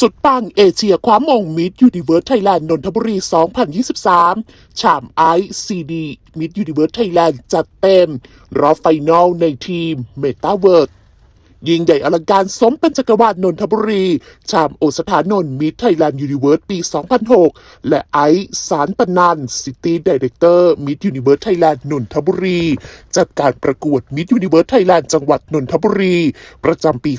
สุดปังเอเชียคว้ามงมิดยูนิเวิร์สไทยแลนด์นนทบุรี 2023ชามไอซีดีมิดยูนิเวิร์สไทยแลนด์จัดเต็ม รอบไฟนอลในทีมเมตาเวิร์ดยิ่งใหญ่อลังการสมเป็นจักรวาลนนทบุรี ชามโอสถานนมิดไทยแลนด์ยูนิเวิร์สปี 2006 และไอซ์สารปนันซิตี้ดีเรคเตอร์มิดยูนิเวิร์สไทยแลนด์นนทบุรี จัดการประกวดมิดยูนิเวิร์สไทยแลนด์จังหวัดนนทบุรี ประจำปี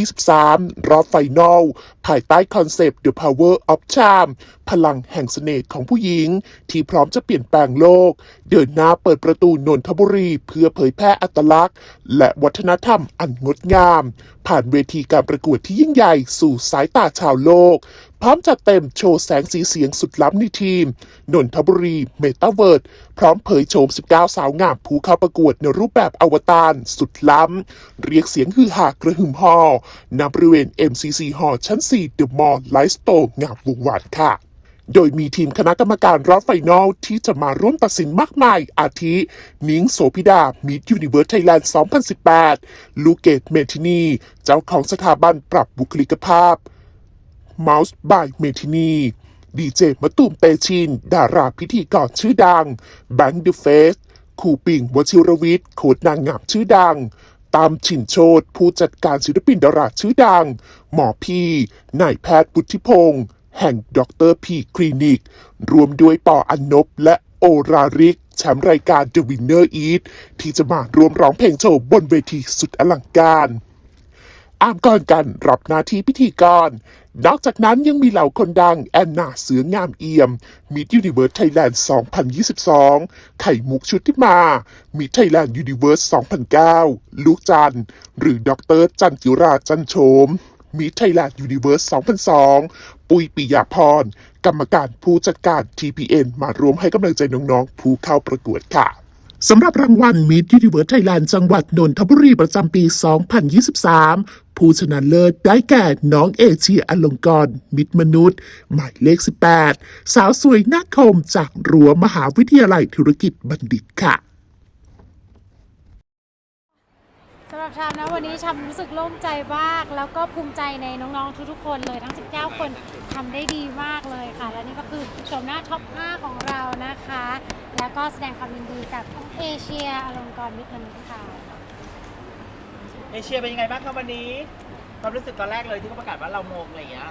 2023 รอบไฟนอล ภายใต้คอนเซปต์ The Power of Charm พลังแห่งเสน่ห์ของผู้หญิง ที่พร้อมจะเปลี่ยนแปลงโลก เดินหน้าเปิดประตูนนทบุรี เพื่อเผยแพร่อัตลักษณ์ และวัฒนธรรมอันงดงาม ผ่านเวทีการประกวดที่ยิ่งใหญ่สู่สายตาชาวโลกพร้อมจัดเต็มโชว์แสงสีเสียงสุดล้ำในทีม นนทบุรี เมตาเวิร์ดพร้อมเผยโฉม 19 สาวงามผู้เข้าประกวดในรูปแบบอวตารสุดล้ำ เรียกเสียงฮือฮากระหึ่มฮอณบริเวณ MCC ฮอชั้น 4 The Mall ไลฟ์สโตร์งามวงวานค่ะโดยมีทีมคณะกรรมการรอบไฟนอลที่จะมาร่วมตัดสินมากมาย อาทินิ้งโสพิดา มิดยูนิเวิร์สไทยแลนด์ 2018 ลูเกตเมทินี เจ้าของสถาบันปรับบุคลิกภาพ Mouse by เมทินีดีเจมะตูมเตชิน ดาราพิธีกรชื่อดัง แบงค์เดอะเฟสครูปิงวชิรวิทย์โคดนางงามชื่อดัง ตามฉินโชตผู้จัดการศิลปินดาราชื่อดัง หมอพีนายแพทย์บุธิพงศ์แห่งด็อกเตอร์พีคลินิก รวมด้วยปออันนบและโอราริก แชมป์รายการ The Winner Eat ที่จะมาร่วมร้องเพลงโชว์บนเวทีสุดอลังการ อามก่อนกันรับหน้าที่พิธีกร นอกจากนั้นยังมีเหล่าคนดัง แอนนาเสืองามเอี่ยมมิดยูนิเวิร์สไทยแลนด์ 2022 ไข่มุกชุติมามิดไทยแลนด์ยูนิเวิร์ส 2009 ลูกจันทร์หรือดรจันจิราจันโฉมมิดไทยแลนด์ยูนิเวิร์ส 2002 ปุยปิยาพร กรรมการผู้จัดการ TPN มาร่วมให้กำลังใจน้องๆ ผู้เข้าประกวดค่ะ สำหรับรางวัลมิดยูนิเวิร์สไทยแลนด์จังหวัดนนทบุรีประจำปี 2023 ผู้ชนะเลิศได้แก่น้องเอเชียอลงกรมิตรมนุษย์ หมายเลข 18 สาวสวยนักคมจากรั้วมหาวิทยาลัยธุรกิจบัณฑิตค่ะสำหรับชามนะวันนี้ชามรู้สึกโล่งใจมาก แล้วก็ภูมิใจในน้องๆทุกๆคนเลยทั้ง 19 คน ทำได้ดีมากเลยค่ะ และนี่ก็คือชมหน้าท็อป 5 ของเรานะคะ แล้วก็แสดงความยินดีกับเอเชียอลงกรณ์มิตรมนุษย์ค่ะ เอเชียเป็นยังไงบ้างครับวันนี้ความรู้สึกตอนแรกเลยที่เขาประกาศว่าเรามงอะไรอย่างเงี้ย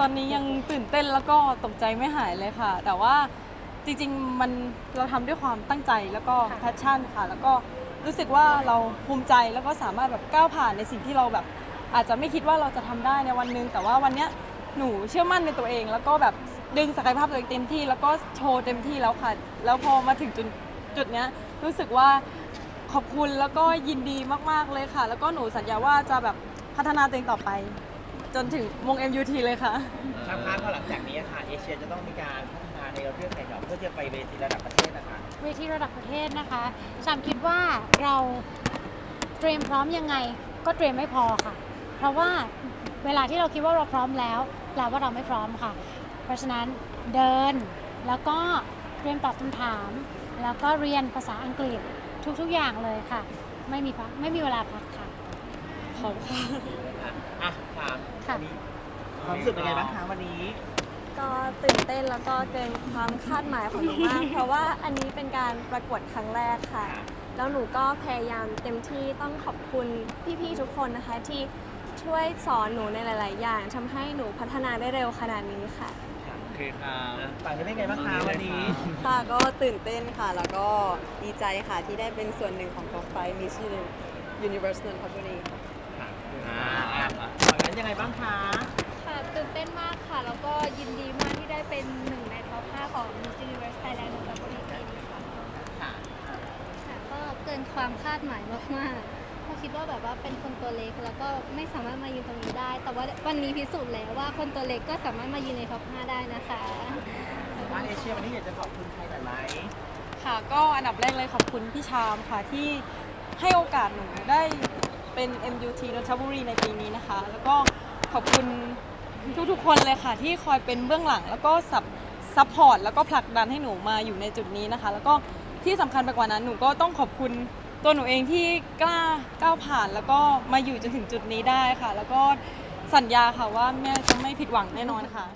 ตอนนี้ยังตื่นเต้นแล้วก็ตกใจไม่หายเลยค่ะ แต่ว่าจริงๆมันเราทำด้วยความตั้งใจแล้วก็ค่ะแพชชั่นค่ะ แล้วก็รู้สึกว่าเราภูมิใจแล้วก็สามารถแบบก้าวผ่านในสิ่งที่เราแบบ อาจจะไม่คิดว่าเราจะทำได้ในวันหนึง แต่ว่าวันเนี้ย หนูเชื่อมั่นในตัวเอง แล้วก็แบบดึงศักยภาพตัวเองเต็มที่ แล้วก็โชว์เต็มที่แล้วค่ะ แล้วพอมาถึงจุดจุดเนี้ยรู้สึกว่าขอบคุณแล้วก็ยินดีมากๆเลยค่ะ แล้วก็หนูสัญญาว่าจะแบบพัฒนาตัวเองต่อไป จนถึงมง MUT เลยค่ะ ทางพาร์ทพอหลังจากนี้อะค่ะเอเชียจะต้องมีการพัฒนาในเรื่องแข่งขันเพื่อที่จะไปเวทีระดับประเทศนะคะ เวทีระดับประเทศนะคะชามคิดว่าเราเตรียมพร้อมยังไงก็เตรียมไม่พอค่ะ เพราะว่าเวลาที่เราคิดว่าเราพร้อมแล้วแป ลว่าเราไม่พร้อมค่ะ เพราะฉะนั้นเดินแล้วก็เตรียมตอบคำถาม แล้วก็เรียนภาษาอังกฤษทุกๆอย่างเลยค่ะ ไม่มีพักไม่มีเวลาพักค่ะขอบคุณค่ะอะถามค่ะวันนี้ความรู้สึกเป็นไงบ้างคะวันนี้ก็ตื่นเต้นแล้วก็เกินความคาดหมายของหนูมาก เพราะว่าอันนี้เป็นการประกวดครั้งแรกค่ะ แล้วหนูก็พยายามเต็มที่ต้องขอบคุณพี่ๆทุกคนนะคะที่ ช่วยสอนหนูในหลาย ๆ อย่างทำให้หนูพัฒนาได้เร็วขนาดนี้ค่ะ โอเคค่ะฝั่งนี้เป็นไงบ้างคะวันนี้ ค่ะก็ตื่นเต้นค่ะ แล้วก็ดีใจค่ะที่ได้เป็นส่วนหนึ่งของกองไฟมิสยูนิเวอร์สนนทบุรีค่ะค่ะอ่าอะฝั่งนั้นยังไงบ้างคะค่ะตื่นเต้นมากค่ะ แล้วก็ยินดีมากที่ได้เป็นหนึ่งในท็อป5ของ Miss Universe Thailand ในปีนี้ค่ะค่ะค่ะก็เกินความคาดหมายมากๆ เพราะคิดว่าแบบว่าเป็นคนตัวเล็กแล้วก็ไม่สามารถมายืนตรงนี้ได้ แต่ว่าวันนี้พิสูจน์แล้วว่าคนตัวเล็กก็สามารถมายืนในท็อป5ได้นะคะทางเอเชียวันนี้อยากจะขอบคุณใครแต่ไหมค่ะก็อันดับแรกเลยขอบคุณพี่ชามค่ะที่ให้โอกาสหนูได้เป็น MUT นนทบุรีในปีนี้นะคะ แล้วก็ขอบคุณทุกๆ คนเลยค่ะ ที่คอยเป็นเบื้องหลัง แล้วก็ซับซัพพอร์ตแล้วก็ผลักดันให้หนูมาอยู่ในจุดนี้นะคะ แล้วก็ที่สำคัญไปกว่านั้นหนูก็ต้องขอบคุณ ตัวหนูเองที่กล้าก้าวผ่านแล้วก็มาอยู่จนถึงจุดนี้ได้ค่ะ แล้วก็สัญญาค่ะว่าแม่จะไม่ผิดหวังแน่นอนค่ะ